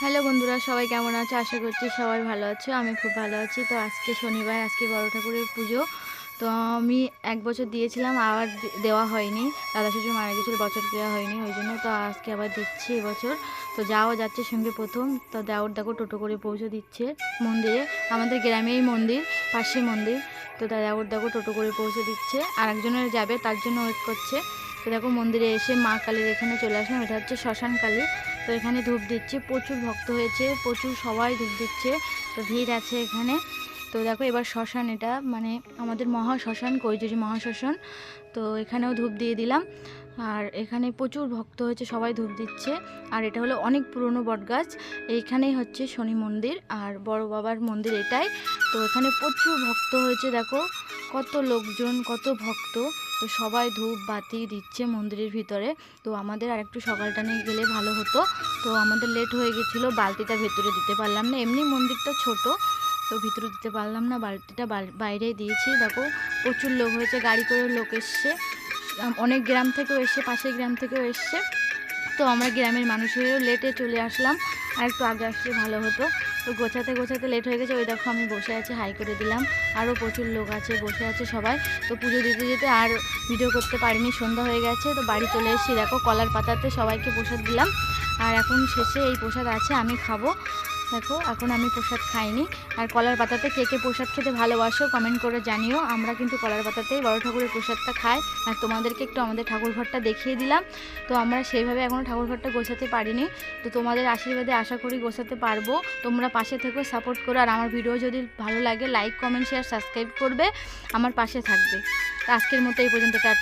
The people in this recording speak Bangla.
হ্যালো বন্ধুরা, সবাই কেমন আছো? আশা করছি সবাই ভালো আছো, আমি খুব ভালো আছি। তো আজকে শনিবার, আজকে বড় ঠাকুরের পুজো। তো আমি এক বছর দিয়েছিলাম, আবার দেওয়া হয়নি। দাদা শ্বশুর মারা গেছিল, বছর দেওয়া হয়নি, ওই জন্য তো আজকে আবার দিচ্ছি এবছর তো যাও, যাচ্ছে সঙ্গে প্রথম। তো দেওয়ার দেখো, টোটো করে পৌঁছে দিচ্ছে মন্দিরে। আমাদের গ্রামেই মন্দির, পাশে মন্দির। তো দেওয়ার দেখো, টোটো করে পৌঁছে দিচ্ছে। আর একজনের যাবে, তার জন্য ওয়েট করছে। তো দেখো মন্দিরে এসে মা কালীর এখানে চলে আসলাম, এটা হচ্ছে শ্মশান কালী। তো এখানে ধূপ দিচ্ছে, প্রচুর ভক্ত হয়েছে, প্রচুর সবাই ধূপ দিচ্ছে, তো ভিড় আছে এখানে। তো দেখো এবার শ্মশান এটা মানে আমাদের মহা শ্মশান কৈজুরি মহাশ্মশান, তো এখানেও ধূপ দিয়ে দিলাম। আর এখানে প্রচুর ভক্ত হয়েছে, সবাই ধূপ দিচ্ছে। আর এটা হলো অনেক পুরনো বটগাছ, এইখানেই হচ্ছে শনি মন্দির, আর বড় বাবার মন্দির এটাই। তো এখানে প্রচুর ভক্ত হয়েছে, দেখো। কত লোকজন, কত ভক্ত, তো সবাই ধূপ বাতি দিচ্ছে মন্দিরের ভিতরে। তো আমাদের আর একটু সকালটা নিয়ে গেলে ভালো হতো। তো আমাদের লেট হয়ে গেছিল, বালতিটা ভেতরে দিতে পারলাম না। এমনি মন্দিরটা ছোট, তো ভিতরে দিতে পারলাম না। বালতিটা বাল- বাইরেই দিয়েছি। দেখো, প্রচুর লোক হয়েছে, গাড়ি করে লোক এসছে। অনেক গ্রাম থেকেও এসছে, পাশের গ্রাম থেকেও এসছে। তো আমরা গ্রামের মানুষ হয়েও লেটে চলে আসলাম। আর একটু আগে আসলে ভালো হতো। তো গোছাতে গোছাতে লেট হয়ে গেছে। ওই দেখো আমি বসে আছি হাই করে দিলাম। আরও প্রচুর লোক আছে, বসে আছে সবাই। তো পুজো দিতে যেতে আর ভিডিও করতে পারিনি, সন্ধ্যা হয়ে গেছে। তো বাড়ি চলে এসেছি। দেখো কলার পাতাতে সবাইকে প্রসাদ দিলাম। আর এখন শেষে এই প্রসাদ আছে, আমি খাব। দেখো এখন আমি প্রসাদ খাইনি। আর কলার পাতাতে কে কে প্রসাদ খেতে ভালোবাসো কমেন্ট করে জানিও। আমরা কিন্তু কলার পাতাতেই বড় ঠাকুরের প্রসাদটা খাই। আর তোমাদেরকে একটু আমাদের ঠাকুর ঘরটা দেখিয়ে দিলাম। তো আমরা সেইভাবে এখনও ঠাকুর ঘরটা গোছাতে পারিনি। তো তোমাদের আশীর্বাদে আশা করি গোছাতে পারব। তোমরা পাশে থেকে সাপোর্ট করো। আর আমার ভিডিও যদি ভালো লাগে লাইক কমেন্ট শেয়ার সাবস্ক্রাইব করবে। আমার পাশে থাকবে। আজকের মতো এই পর্যন্ত, টাটা।